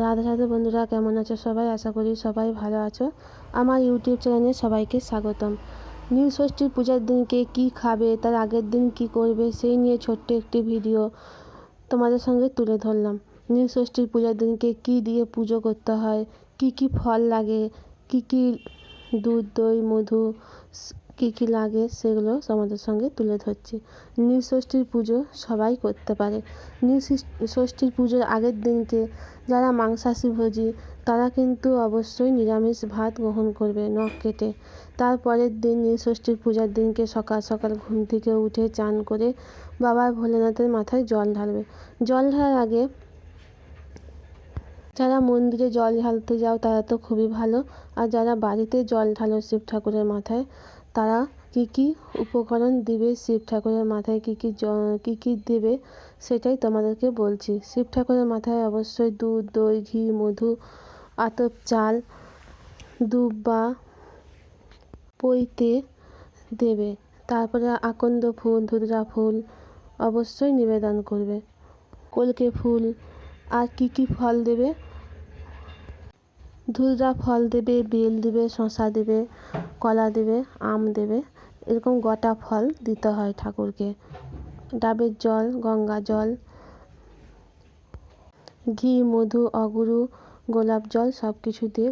রাধে রাধে বন্ধুরা, কেমন আছো সবাই? আশা করি সবাই ভালো আছো। আমার ইউটিউব চ্যানেলে সবাইকে স্বাগতম। নীল ষষ্ঠীর পূজার দিনকে কি খাবে, তার আগের দিন কি করবে, সেই নিয়ে ছোট্ট একটি ভিডিও তোমাদের সঙ্গে তুলে ধরলাম। নীল ষষ্ঠীর পূজার দিনকে কি দিয়ে পুজো করতে হয়, কি কি ফল লাগে, কি কি দুধ, দই, মধু কী কী লাগে সেগুলো তোমাদের সঙ্গে তুলে ধরছি। ষষ্ঠীর পুজো সবাই করতে পারে। ষষ্ঠীর পুজোর আগের দিনকে যারা মাংসাশী ভোজী, তারা কিন্তু অবশ্যই নিরামিষ ভাত গ্রহণ করবে নখ কেটে। তারপরের দিন ষষ্ঠীর পূজার দিনকে সকাল সকাল ঘুম থেকে উঠে চান করে বাবার ভোলেনাথের মাথায় জল ঢালবে। জল ঢালার আগে যারা মন্দিরে জল ঢালতে যাও তারা তো খুবই ভালো। আর যারা বাড়িতে জল ঢালো শিব ঠাকুরের মাথায় তারা কী কী উপকরণ দিবে? শিব ঠাকুরের মাথায় কী কী কী কী দেবে? সেটাই তোমাদেরকে বলছি। শিব ঠাকুরের মাথায় অবশ্যই দুধ, দই, ঘি, মধু, আতপ, চাল দুব্বা পইতে দেবে। তারপরে আকন্দ ফুল ধুদরা ফুল অবশ্যই নিবেদন করবে। কলকে ফুল আর কী কী ফল দেবে? ধুতরা ফল দেবে, বেল দেবে শশা দেবে, কলা দেবে, আম দেবে, এরকম গোটা ফল দিতে হয় ঠাকুরকে। ডাবের জল, গঙ্গা জল, ঘি, মধু, অগুরু, গোলাপ জল সব কিছু দিয়ে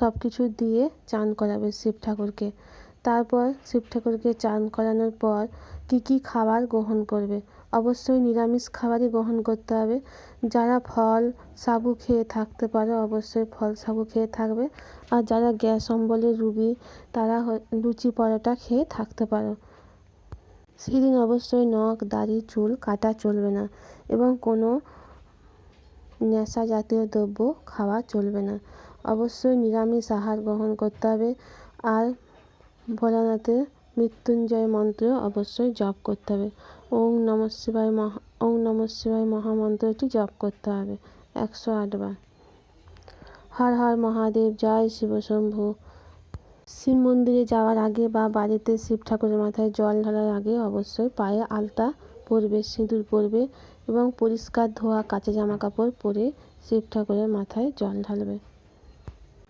সব কিছু দিয়ে চান করাবে শিব ঠাকুরকে। তারপর শিব ঠাকুরকে চান করানোর পর কী কী খাবার গ্রহণ করবে? অবশ্যই নিরামিষ খাবারই গ্রহণ করতে হবে। যারা ফল, সাবু খেয়ে থাকতে পারে, অবশ্যই ফল, সাবু খেয়ে থাকবে। আর যারা গ্যাস অম্বলের রুগী, তারা লুচি পরোটা খেয়ে থাকতে পারো। সেদিন অবশ্যই নখ, দাড়ি, চুল কাটা চলবে না এবং কোনো নেশা জাতীয় দ্রব্য খাওয়া চলবে না। অবশ্যই নিরামিষ আহার গ্রহণ করতে হবে। আর ভোলানাথের মৃত্যুঞ্জয় মন্ত্র অবশ্যই জপ করতে হবে। ওং নম শিবায় মহা, ওং নম শিবায় মহামন্ত্রটি জপ করতে হবে। একশো আটবার হর হর মহাদেব, জয় শিবশম্ভু শিব মন্দিরে যাওয়ার আগে বা বাড়িতে শিব ঠাকুরের মাথায় জল ঢালার আগে অবশ্যই পায়ে আলতা পরবে, সিঁদুর পরবে এবং পরিষ্কার ধোয়া কাঁচা জামা কাপড় পরে শিব ঠাকুরের মাথায় জল ঢালবে।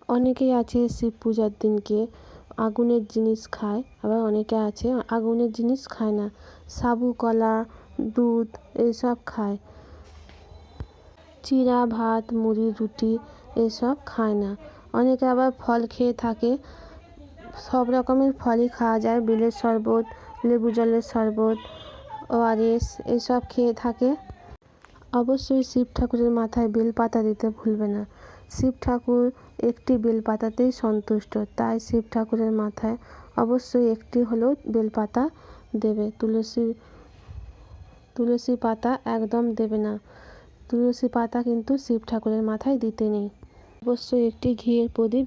অনেকেই আছে শিব পূজার দিনকে আগুনের জিনিস খায়, আবার অনেকে আছে, আগুনের জিনিস খায় না, সাবু, কলা, দুধ এইসব খায়। চিরা ভাত, মুড়ি, রুটি এসব খায় না। অনেকে আবার ফল খেয়ে থাকে। সব রকমের ফলই খাওয়া যায়, বেলের শরবত, লেবু জলের শরবত, ওআরএস এসব খেয়ে থাকে। অবশ্যই শিব ঠাকুরের মাথায় বেলপাতা দিতে ভুলবে না। শিব ঠাকুর একটি বেলপাতাতেই সন্তুষ্ট। তাই শিব ঠাকুরের মাথায় অবশ্যই একটি হলেও বেলপাতা দেবে। তুলসী তুলসী পাতা একদম দেবে না। তুলসী পাতা কিন্তু শিব ঠাকুরের মাথায় দিতে নেই। অবশ্যই একটি ঘিয়ের প্রদীপ